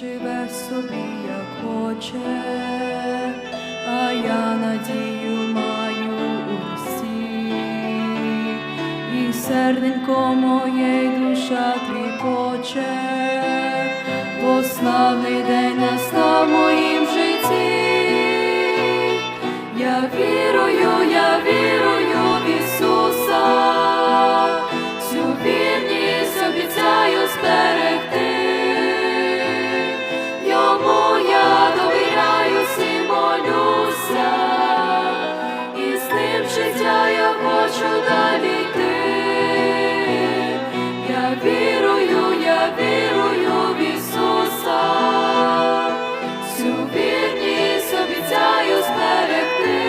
живе собі, як хоче, а я надію маю у Христі, і серденько моє й душа тріпоче, бо славний день настав моїм житті. Я вірую, я вірую я хочу далі. Я вірую, я вірую в Ісуса, всю обіцяю зберегти.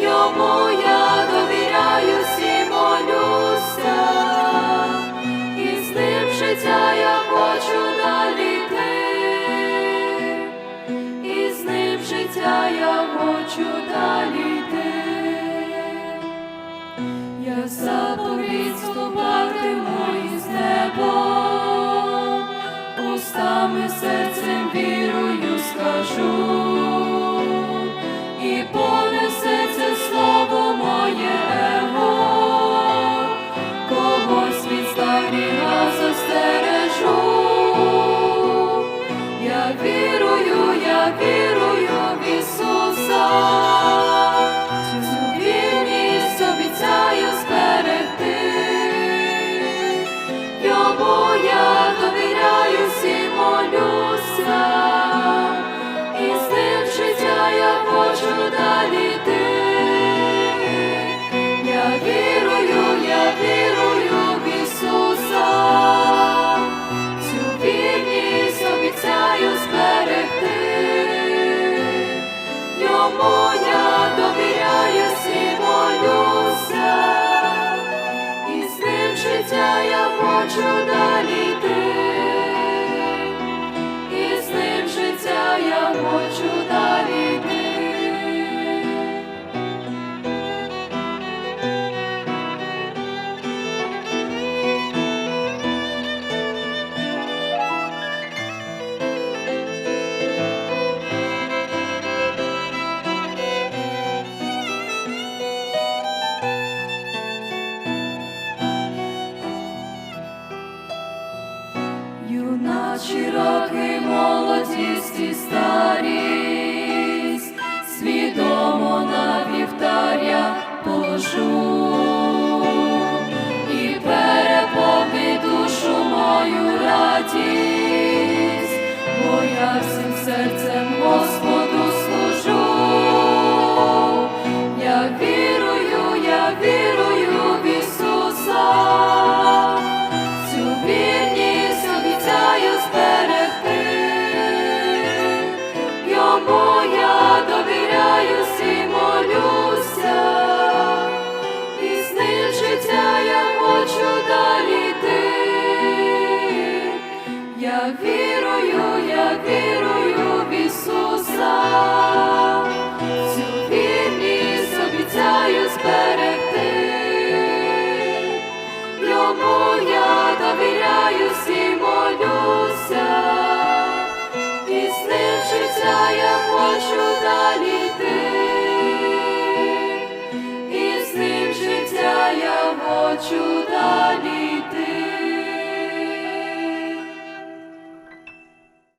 Йому я довіряюсь і молюся, і з ним життя я хочу далі. І з ним життя я хочу далі Я заповідь вступатиму із небом, устами серцем вірою скажу, Йому я довіряюсь молюся, і з ним життя я хочу далі. Я вірую, я вірую в Ісуса, цю обіцяю зберегти. Йому я довіряюсь і молюся, життя я хочу Юначі роки, молодість і старість, свідомо на вівтаря положу і переповни душу мою радість, бо я всім серцем Я вірую, я вірую в Ісуса, цю вірність обіцяю зберегти. Йому я довіряюсь і молюся, і з ним життя я хочу далі йти, і з ним життя я хочу далі